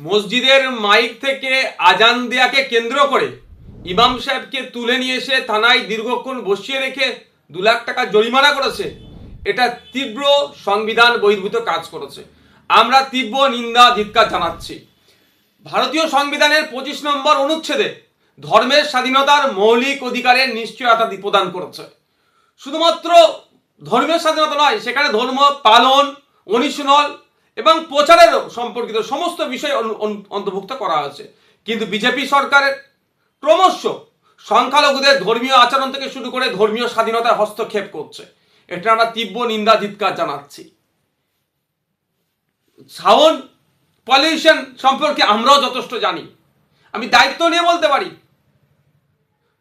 মসজিদের মাইক থেকে আজান দেয়াকে কেন্দ্র করে ইমাম সাহেবকে তুলে নিয়ে এসে থানায় দীর্ঘক্ষণ বসিয়ে রেখে দু লাখ টাকা জরিমানা করেছে। এটা তীব্র সংবিধান বহির্ভূত কাজ করেছে। আমরা তীব্র নিন্দা, ধিক্কার জানাচ্ছি। ভারতীয় সংবিধানের পঁচিশ নম্বর অনুচ্ছেদে ধর্মের স্বাধীনতার মৌলিক অধিকারের নিশ্চয়তা প্রদান করেছে। শুধুমাত্র ধর্মীয় স্বাধীনতা নয়, সেখানে ধর্ম পালন, অনুশীলন এবং প্রচারের সম্পর্কিত সমস্ত বিষয় অন- অন- অন্তর্ভুক্ত করা হয়েছে কিন্তু বিজেপি সরকারের ক্রমশ সংখ্যালঘুদের ধর্মীয় আচরণ থেকে শুরু করে ধর্মীয় স্বাধীনতায় হস্তক্ষেপ করছে। এটা আমরা তীব্র নিন্দা ধিক্কার জানাচ্ছি। সাউন্ড পলিউশন সম্পর্কে আমরাও যথেষ্ট জানি। আমি দায়িত্ব নিয়ে বলতে পারি,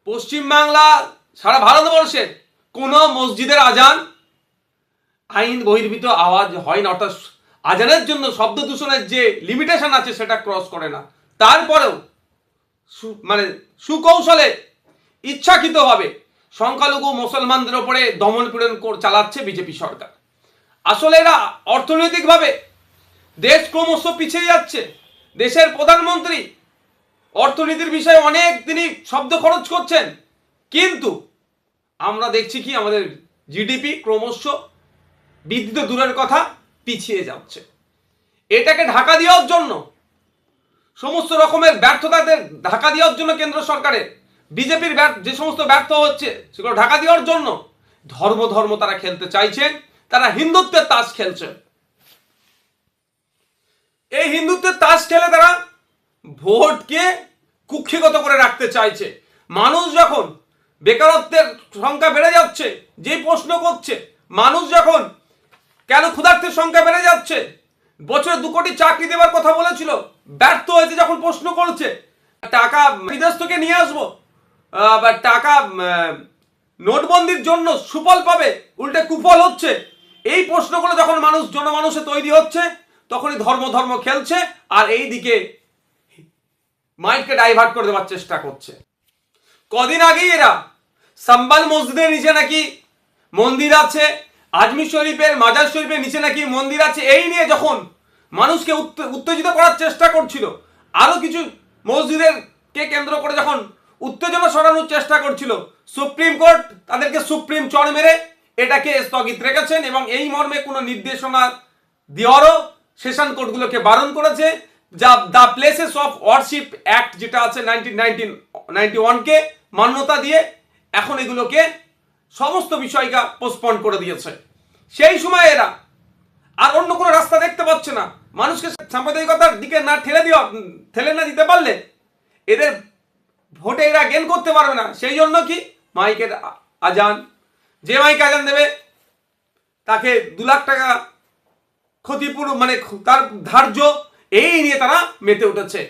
পশ্চিমবাংলা সারা ভারতবর্ষের কোনো মসজিদের আজান আইন বহির্ভূত আওয়াজ হয় না, অর্থাৎ আজানের জন্য শব্দ দূষণের যে লিমিটেশন আছে সেটা ক্রস করে না। তারপরেও মানে সুকৌশলে ইচ্ছাকৃতভাবে সংখ্যালঘু মুসলমানদের ওপরে দমন পীড়ন চালাচ্ছে বিজেপি সরকার। আসলে এরা অর্থনৈতিকভাবে দেশ ক্রমশ পিছিয়ে যাচ্ছে। দেশের প্রধানমন্ত্রী অর্থনীতির বিষয়ে অনেক তিনি শব্দ খরচ করছেন। কিন্তু আমরা দেখছি কি আমাদের জিডিপি ক্রমশ বৃদ্ধি তো দূরের কথা। পিছিয়ে যাচ্ছে। এটাকে ঢাকা দেওয়ার জন্য, সমস্ত রকমের ব্যর্থতাদের ঢাকা দেওয়ার জন্য কেন্দ্র সরকারের, বিজেপির যে সমস্ত ব্যর্থ হচ্ছে, সেগুলো ঢাকা দেওয়ার জন্য ধর্ম ধর্ম তারা খেলতে চাইছেন, তারা হিন্দুত্বের তাস খেলছে। এই হিন্দুত্বের তাস খেলে তারা ভোটকে কুক্ষিগত করে রাখতে চাইছে। মানুষ যখন বেকারত্বের সংখ্যা বেড়ে যাচ্ছে, যে প্রশ্ন করছে, মানুষ যখন কেন ক্ষুধার্তের সংখ্যা বেড়ে যাচ্ছে? বছরে দু কোটি চাকরি দেওয়ার কথা বলেছিল। ব্যর্থ হয়েছে যখন প্রশ্ন করছে। টাকা বিদেশ থেকে নিয়ে আসব। টাকা নোটবন্দির জন্য সুফল পাবে। উল্টে কুফল হচ্ছে। এই প্রশ্নগুলো যখন মানুষ, জনমানুষে তৈরি হচ্ছে, তখনই ধর্ম ধর্ম খেলছে আর এই দিকে মাইন্ডকে ডাইভার্ট করে দেওয়ার চেষ্টা করছে। কদিন আগেই এরা, সাম্বাল মসজিদের নিচে নাকি মন্দির আছে আজমির শরীফের, মাজার শরীফের নিচে নাকি মন্দির আছে? এই নিয়ে যখন মানুষকে উত্তে- উত্তেজিত করার চেষ্টা করছিল, আরও কিছু মসজিদের কে কেন্দ্র করে যখন উত্তেজনা সরানোর চেষ্টা করছিল, সুপ্রিম কোর্ট তাদেরকে সুপ্রিম চড় মেরে এটাকে স্থগিত রেখেছেন এবং এই মর্মে কোনো নির্দেশনা দেওয়ারও সেশন কোর্টগুলোকে বারণ করেছে, যা the places of worship act যেটা আছে নাইনটিন নাইনটিন, নাইনটি ওয়ানকে মান্যতা দিয়ে এখন এগুলোকে সমস্ত বিষয়কে পোস্টপন করে দিয়েছে। সেই সময় এরা আর অন্য কোনো রাস্তা দেখতে পাচ্ছে না। মানুষকে সাম্প্রদায়িকতার দিকে না ঠেলে দেওয়া, ঠেলে না দিতে পারলে এদের ভোটে এরা গেন করতে পারবে না। সেই জন্য কি? মাইকের আজান। যে মাইক আজান দেবে, তাকে দু লাখ টাকা ক্ষতিপূরণ মানে তার ধার্য, এই নিয়ে তারা মেতে উঠেছে।